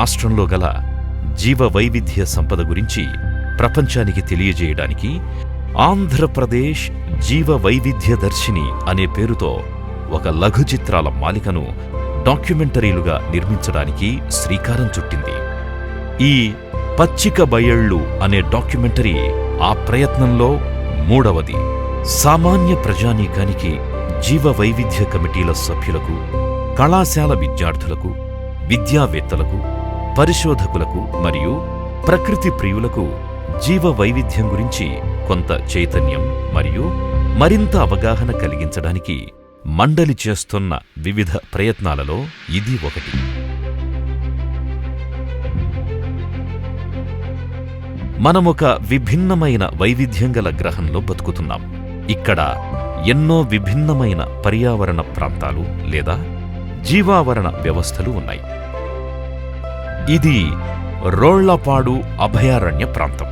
రాష్ట్రంలో గల జీవ వైవిధ్య సంపద గురించి ప్రపంచానికి తెలియజేయడానికి ఆంధ్రప్రదేశ్ జీవ వైవిధ్య దర్శిని అనే పేరుతో ఒక లఘు చిత్రాల మాలికను డాక్యుమెంటరీలుగా నిర్మించడానికి శ్రీకారం చుట్టింది. ఈ పచ్చిక బయళ్ళు అనే డాక్యుమెంటరీ ఆ ప్రయత్నంలో మూడవది. సామాన్య ప్రజానీకానికి జీవ వైవిధ్య కమిటీల సభ్యులకు కళాశాల విద్యార్థులకు విద్యావేత్తలకు పరిశోధకులకు మరియు ప్రకృతి ప్రియులకు జీవ వైవిధ్యం గురించి కొంత చైతన్యం మరియు మరింత అవగాహన కలిగించడానికి మండలి చేస్తున్న వివిధ ప్రయత్నాలలో ఇది ఒకటి. మనమొక విభిన్నమైన వైవిధ్యం గల గ్రహంలో బతుకుతున్నాం. ఇక్కడ ఎన్నో విభిన్నమైన పర్యావరణ ప్రాంతాలు లేదా జీవావరణ వ్యవస్థలు ఉన్నాయి. ఇది రోళ్ళపాడు అభయారణ్య ప్రాంతం.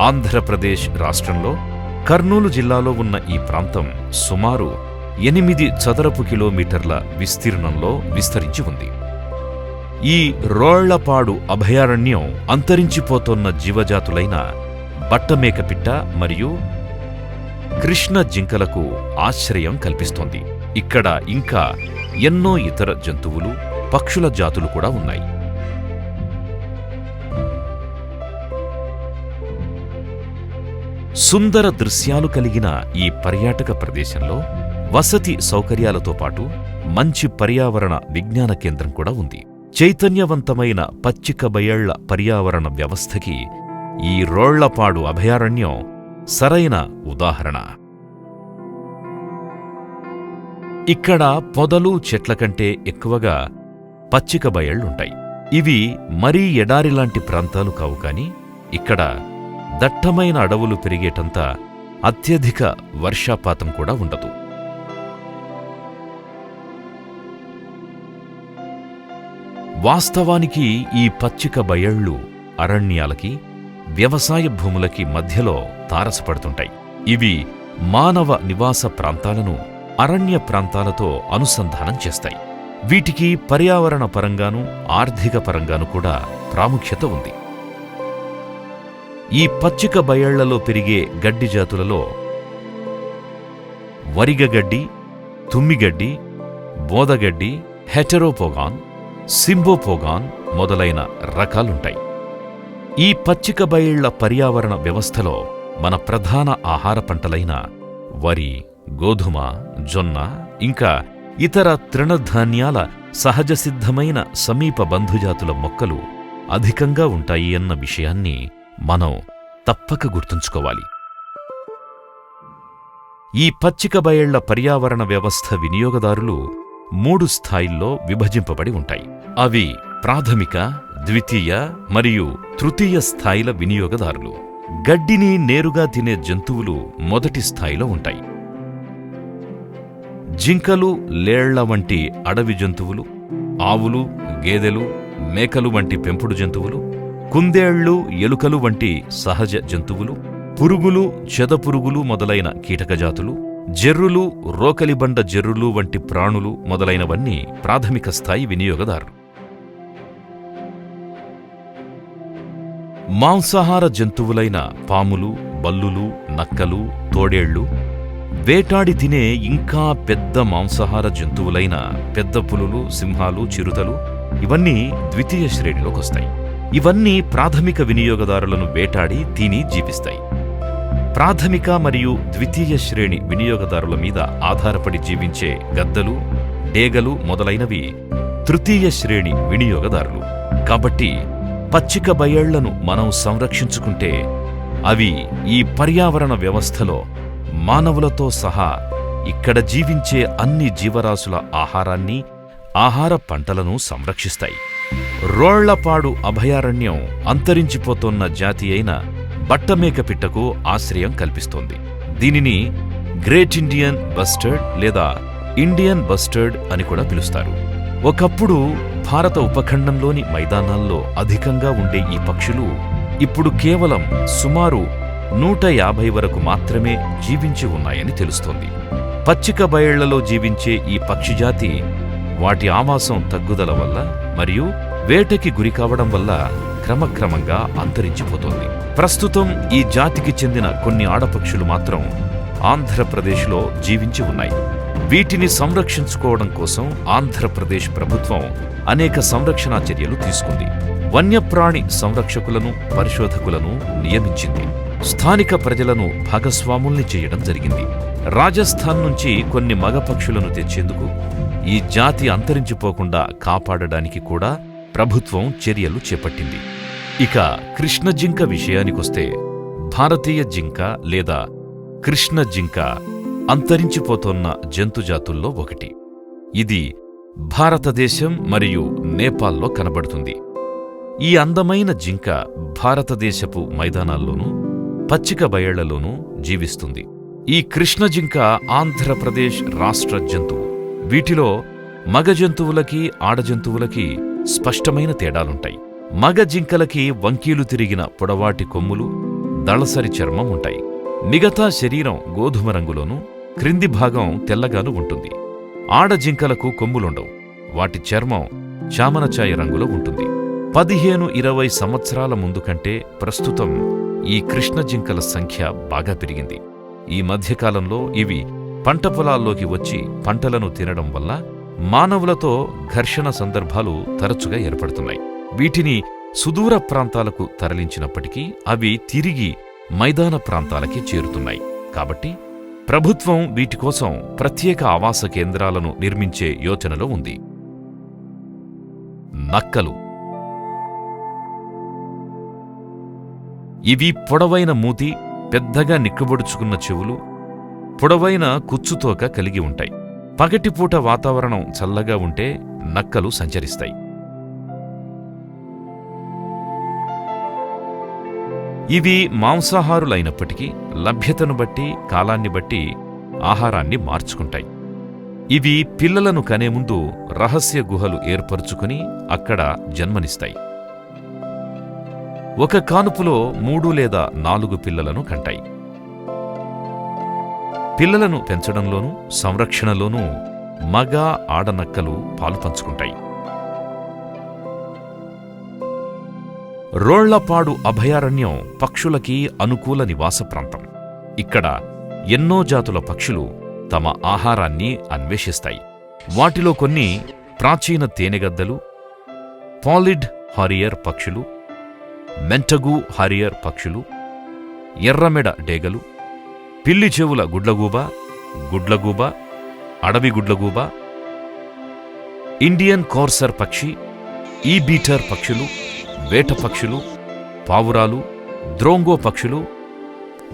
ఆంధ్రప్రదేశ్ రాష్ట్రంలో కర్నూలు జిల్లాలో ఉన్న ఈ ప్రాంతం సుమారు ఎనిమిది చదరపు కిలోమీటర్ల విస్తీర్ణంలో విస్తరించి ఉంది. ఈ రోళ్ళపాడు అభయారణ్యం అంతరించిపోతోన్న జీవజాతులైన బట్టమేకపిట్ట మరియు కృష్ణ జింకలకు ఆశ్రయం కల్పిస్తోంది. ఇక్కడ ఇంకా ఎన్నో ఇతర జంతువులు పక్షుల జాతులు కూడా ఉన్నాయి. సుందర దృశ్యాలు కలిగిన ఈ పర్యాటక ప్రదేశంలో వసతి సౌకర్యాలతో పాటు మంచి పర్యావరణ విజ్ఞాన కేంద్రం కూడా ఉంది. చైతన్యవంతమైన పచ్చిక బయళ్ళ పర్యావరణ వ్యవస్థకి ఈ రోళ్ళపాడు అభయారణ్యం సరైన ఉదాహరణ. ఇక్కడ పొదలు చెట్ల కంటే ఎక్కువగా పచ్చిక బయళ్ళుంటాయి ఇవి మరీ ఎడారిలాంటి ప్రాంతాలు కావు కాని ఇక్కడ దట్టమైన అడవులు పెరిగేటంత అత్యధిక వర్షాపాతం కూడా ఉండదు. వాస్తవానికి ఈ పచ్చిక బయళ్ళు అరణ్యాలకి వ్యవసాయ భూములకి మధ్యలో తారసపడుతుంటాయి. ఇవి మానవ నివాస ప్రాంతాలను అరణ్య ప్రాంతాలతో అనుసంధానం చేస్తాయి. వీటికి పర్యావరణ పరంగానూ ఆర్థిక పరంగానూ కూడా ప్రాముఖ్యత ఉంది. ఈ పచ్చిక బయళ్ళలో పెరిగే గడ్డి జాతులలో వరిగగడ్డి తుమ్మిగడ్డి బోదగడ్డి హెటరోపోగాన్ సింబోపోగాన్ మొదలైన రకాలుంటాయి. ఈ పచ్చిక బయళ్ళ పర్యావరణ వ్యవస్థలో మన ప్రధాన ఆహార పంటలైన వరి గోధుమ జొన్న ఇంకా ఇతర తృణధాన్యాల సహజసిద్ధమైన సమీప బంధుజాతుల మొక్కలు అధికంగా ఉంటాయి అన్న విషయాన్ని మనం తప్పక గుర్తుంచుకోవాలి. ఈ పచ్చిక బయళ్ళ పర్యావరణ వ్యవస్థ వినియోగదారులు మూడు స్థాయిల్లో విభజింపబడి ఉంటాయి. అవి ప్రాథమిక ద్వితీయ మరియు తృతీయ స్థాయిల వినియోగదారులు. గడ్డిని నేరుగా తినే జంతువులు మొదటి స్థాయిలో ఉంటాయి. జింకలు లేళ్ళ వంటి అడవి జంతువులు ఆవులు గేదెలు మేకలు వంటి పెంపుడు జంతువులు కుందేళ్ళు ఎలుకలు వంటి సహజ జంతువులు పురుగులు చెదపురుగులు మొదలైన కీటకజాతులు జెర్రులు రోకలిబండ జెర్రులు వంటి ప్రాణులు మొదలైనవన్నీ ప్రాథమిక స్థాయి వినియోగదారులు. మాంసాహార జంతువులైన పాములు బల్లులు నక్కలు తోడేళ్ళు వేటాడి తినే ఇంకా పెద్ద మాంసాహార జంతువులైన పెద్ద పులులు సింహాలు చిరుతలు ఇవన్నీ ద్వితీయ శ్రేణిలోకొస్తాయి. ఇవన్నీ ప్రాథమిక వినియోగదారులను వేటాడి తిని జీవిస్తాయి. ప్రాథమిక మరియు ద్వితీయ శ్రేణి వినియోగదారుల మీద ఆధారపడి జీవించే గద్దలు డేగలు మొదలైనవి తృతీయ శ్రేణి వినియోగదారులు. కాబట్టి పచ్చిక బయళ్ళను మనం సంరక్షించుకుంటే అవి ఈ పర్యావరణ వ్యవస్థలో మానవులతో సహా ఇక్కడ జీవించే అన్ని జీవరాశుల ఆహారాన్ని ఆహార పంటలను సంరక్షిస్తాయి. రోళ్ళపాడు అభయారణ్యం అంతరించిపోతున్న జాతి అయిన బట్టమేక పిట్టకు ఆశ్రయం కల్పిస్తోంది. దీనిని గ్రేట్ ఇండియన్ బస్టర్డ్ లేదా ఇండియన్ బస్టర్డ్ అని కూడా పిలుస్తారు. ఒకప్పుడు భారత ఉపఖండంలోని మైదానాల్లో అధికంగా ఉండే ఈ పక్షులు ఇప్పుడు కేవలం సుమారు నూట యాభై వరకు మాత్రమే జీవించి ఉన్నాయని తెలుస్తోంది. పచ్చిక బయళ్ళలో జీవించే ఈ పక్షిజాతి వాటి ఆవాసం తగ్గుదల వల్ల మరియు వేటకి గురికావడం వల్ల క్రమక్రమంగా అంతరించిపోతోంది. ప్రస్తుతం ఈ జాతికి చెందిన కొన్ని ఆడపక్షులు మాత్రం ఆంధ్రప్రదేశ్లో జీవించి ఉన్నాయి. వీటిని సంరక్షించుకోవడం కోసం ఆంధ్రప్రదేశ్ ప్రభుత్వం అనేక సంరక్షణా చర్యలు తీసుకుంది. వన్యప్రాణి సంరక్షకులను పరిశోధకులను నియమించింది. స్థానిక ప్రజలను భాగస్వాముల్ని చేయడం జరిగింది. రాజస్థాన్ నుంచి కొన్ని మగ పక్షులను తెచ్చేందుకు ఈ జాతి అంతరించిపోకుండా కాపాడడానికి కూడా ప్రభుత్వం చర్యలు చేపట్టింది. ఇక కృష్ణ జింక విషయానికొస్తే భారతీయ జింక లేదా కృష్ణ జింక అంతరించిపోతోన్న జంతుజాతుల్లో ఒకటి. ఇది భారతదేశం మరియు నేపాల్లో కనబడుతుంది. ఈ అందమైన జింక భారతదేశపు మైదానాల్లోనూ పచ్చిక బయళ్ళలోనూ జీవిస్తుంది. ఈ కృష్ణ జింక ఆంధ్రప్రదేశ్ రాష్ట్ర జంతువు. వీటిలో మగ జంతువులకి ఆడ జంతువులకి స్పష్టమైన తేడాలుంటాయి. మగ జింకలకి వంకీలు తిరిగిన పొడవాటి కొమ్ములు దళసరి చర్మం ఉంటాయి. మిగతా శరీరం గోధుమ రంగులోనూ క్రింది భాగం తెల్లగాను ఉంటుంది. ఆడ జింకలకు కొమ్ములుండవు. వాటి చర్మం చామనచాయ రంగులో ఉంటుంది. పదిహేను ఇరవై సంవత్సరాల ముందు కంటే ప్రస్తుతం ఈ కృష్ణ జింకల సంఖ్య బాగా పెరిగింది. ఈ మధ్యకాలంలో ఇవి పంట పొలాల్లోకి వచ్చి పంటలను తినడం వల్ల మానవులతో ఘర్షణ సందర్భాలు తరచుగా ఏర్పడుతున్నాయి. వీటిని సుదూర ప్రాంతాలకు తరలించినప్పటికీ అవి తిరిగి మైదాన ప్రాంతాలకి చేరుతున్నాయి. కాబట్టి ప్రభుత్వం వీటి కోసం ప్రత్యేక ఆవాస కేంద్రాలను నిర్మించే యోచనలో ఉంది. నక్కలు. ఇవి పొడవైన మూతి పెద్దగా నిక్కబొడుచుకున్న చెవులు పొడవైన కుచ్చుతోక కలిగి ఉంటాయి. పగటిపూట వాతావరణం చల్లగా ఉంటే నక్కలు సంచరిస్తాయి. ఇవి మాంసాహారులైనప్పటికీ లభ్యతను బట్టి కాలాన్ని బట్టి ఆహారాన్ని మార్చుకుంటాయి. ఇవి పిల్లలను కనే ముందు రహస్య గుహలు ఏర్పరుచుకుని అక్కడ జన్మనిస్తాయి. ఒక కానుపులో మూడు లేదా నాలుగు పిల్లలను కంటాయి. పిల్లలను పెంచడంలోనూ సంరక్షణలోనూ మగ ఆడనక్కలు పాలు పంచుకుంటాయి. రోళ్ళపాడు అభయారణ్యం పక్షులకి అనుకూల నివాస ప్రాంతం. ఇక్కడ ఎన్నో జాతుల పక్షులు తమ ఆహారాన్ని అన్వేషిస్తాయి. వాటిలో కొన్ని ప్రాచీన తేనెగద్దలు పాలిడ్ హారియర్ పక్షులు మెంటగు హారియర్ పక్షులు ఎర్రమెడ డేగలు పిల్లి చెవుల గుడ్లగూబ గుడ్లగూబ అడవి గుడ్లగూబ ఇండియన్ కోర్సర్ పక్షి ఈ బీటర్ పక్షులు వేట పక్షులు పావురాలు ద్రోంగో పక్షులు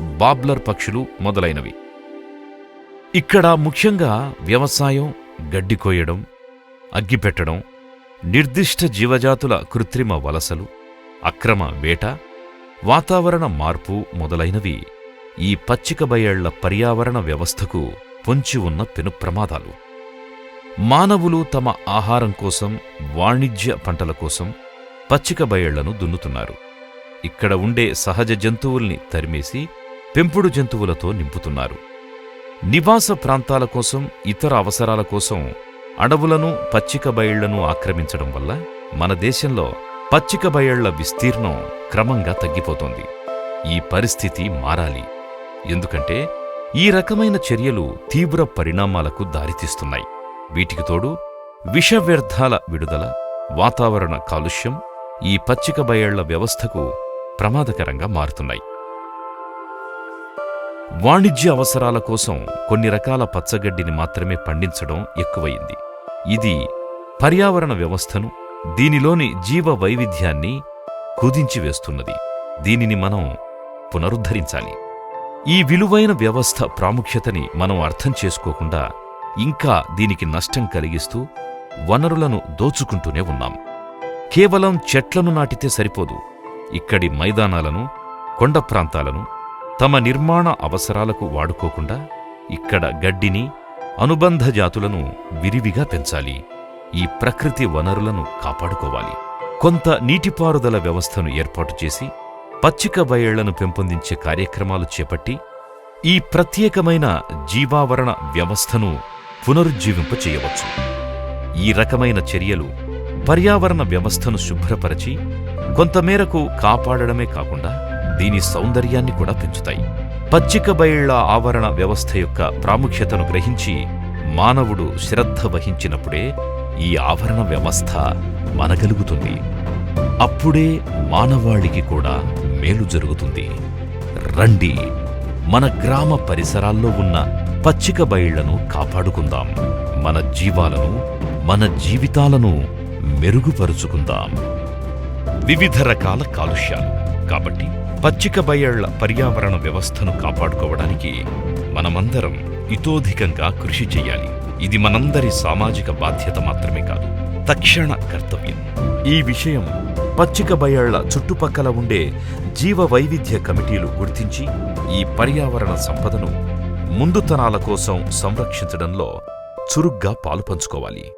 బాబ్లర్ పక్షులు మొదలైనవి. ఇక్కడ ముఖ్యంగా వ్యవసాయం గడ్డి కోయడం అగ్గిపెట్టడం నిర్దిష్ట జీవజాతుల కృత్రిమ వలసలు అక్రమ వేట వాతావరణ మార్పు మొదలైనవి ఈ పచ్చిక బయళ్ళ పర్యావరణ వ్యవస్థకు పొంచి ఉన్న పెను ప్రమాదాలు. మానవులు తమ ఆహారం కోసం వాణిజ్య పంటల కోసం పచ్చిక బయళ్ళను దున్నుతున్నారు. ఇక్కడ ఉండే సహజ జంతువుల్ని తరిమేసి పెంపుడు జంతువులతో నింపుతున్నారు. నివాస ప్రాంతాల కోసం ఇతర అవసరాల కోసం అడవులను పచ్చిక బయళ్ళను ఆక్రమించడం వల్ల మన దేశంలో పచ్చిక బయళ్ళ విస్తీర్ణం క్రమంగా తగ్గిపోతోంది. ఈ పరిస్థితి మారాలి. ఎందుకంటే ఈ రకమైన చర్యలు తీవ్ర పరిణామాలకు దారితీస్తున్నాయి. వీటికి తోడు విష వ్యర్థాల విడుదల వాతావరణ కాలుష్యం ఈ పచ్చిక బయళ్ళ వ్యవస్థకు ప్రమాదకరంగా మారుతున్నాయి. వాణిజ్య అవసరాల కోసం కొన్ని రకాల పచ్చగడ్డిని మాత్రమే పండించడం ఎక్కువయింది ఇది పర్యావరణ వ్యవస్థను దీనిలోని జీవ వైవిధ్యాన్ని కుదించివేస్తున్నది దీనిని మనం పునరుద్ధరించాలి. ఈ విలువైన వ్యవస్థ ప్రాముఖ్యతని మనం అర్థం చేసుకోకుండా ఇంకా దీనికి నష్టం కలిగిస్తూ వనరులను దోచుకుంటూనే ఉన్నాం. కేవలం చెట్లను నాటితే సరిపోదు. ఇక్కడి మైదానాలను కొండ ప్రాంతాలను తమ నిర్మాణ అవసరాలకు వాడుకోకుండా ఇక్కడ గడ్డిని అనుబంధ జాతులను విరివిగా పెంచాలి. ఈ ప్రకృతి వనరులను కాపాడుకోవాలి. కొంత నీటిపారుదల వ్యవస్థను ఏర్పాటు చేసి పచ్చిక బయళ్ళను పెంపొందించే కార్యక్రమాలు చేపట్టి ఈ ప్రత్యేకమైన జీవావరణ వ్యవస్థను పునరుజ్జీవింపచేయవచ్చు ఈ రకమైన చర్యలు పర్యావరణ వ్యవస్థను శుభ్రపరచి కొంతమేరకు కాపాడడమే కాకుండా దీని సౌందర్యాన్ని కూడా పెంచుతాయి. పచ్చిక బయళ్ళ ఆవరణ వ్యవస్థ యొక్క ప్రాముఖ్యతను గ్రహించి మానవుడు శ్రద్ధ వహించినప్పుడే ఈ ఆవరణ వ్యవస్థ మనగలుగుతుంది. అప్పుడే మానవాళికి కూడా మేలు జరుగుతుంది. రండి మన గ్రామ పరిసరాల్లో ఉన్న పచ్చిక బయళ్ళను కాపాడుకుందాం. మన జీవాలను మన జీవితాలను మెరుగుపరుచుకుందాం. వివిధ రకాల కాలుష్యాలు. కాబట్టి పచ్చిక బయళ్ళ పర్యావరణ వ్యవస్థను కాపాడుకోవడానికి మనమందరం ఇతోధికంగా కృషి చేయాలి. ఇది మనందరి సామాజిక బాధ్యత మాత్రమే కాదు తక్షణ కర్తవ్యం. ఈ విషయం పచ్చిక బయళ్ళ చుట్టుపక్కల ఉండే జీవ వైవిధ్య కమిటీలు గుర్తించి ఈ పర్యావరణ సంపదను ముందు తరాల కోసం సంరక్షించడంలో చురుగ్గా పాలుపంచుకోవాలి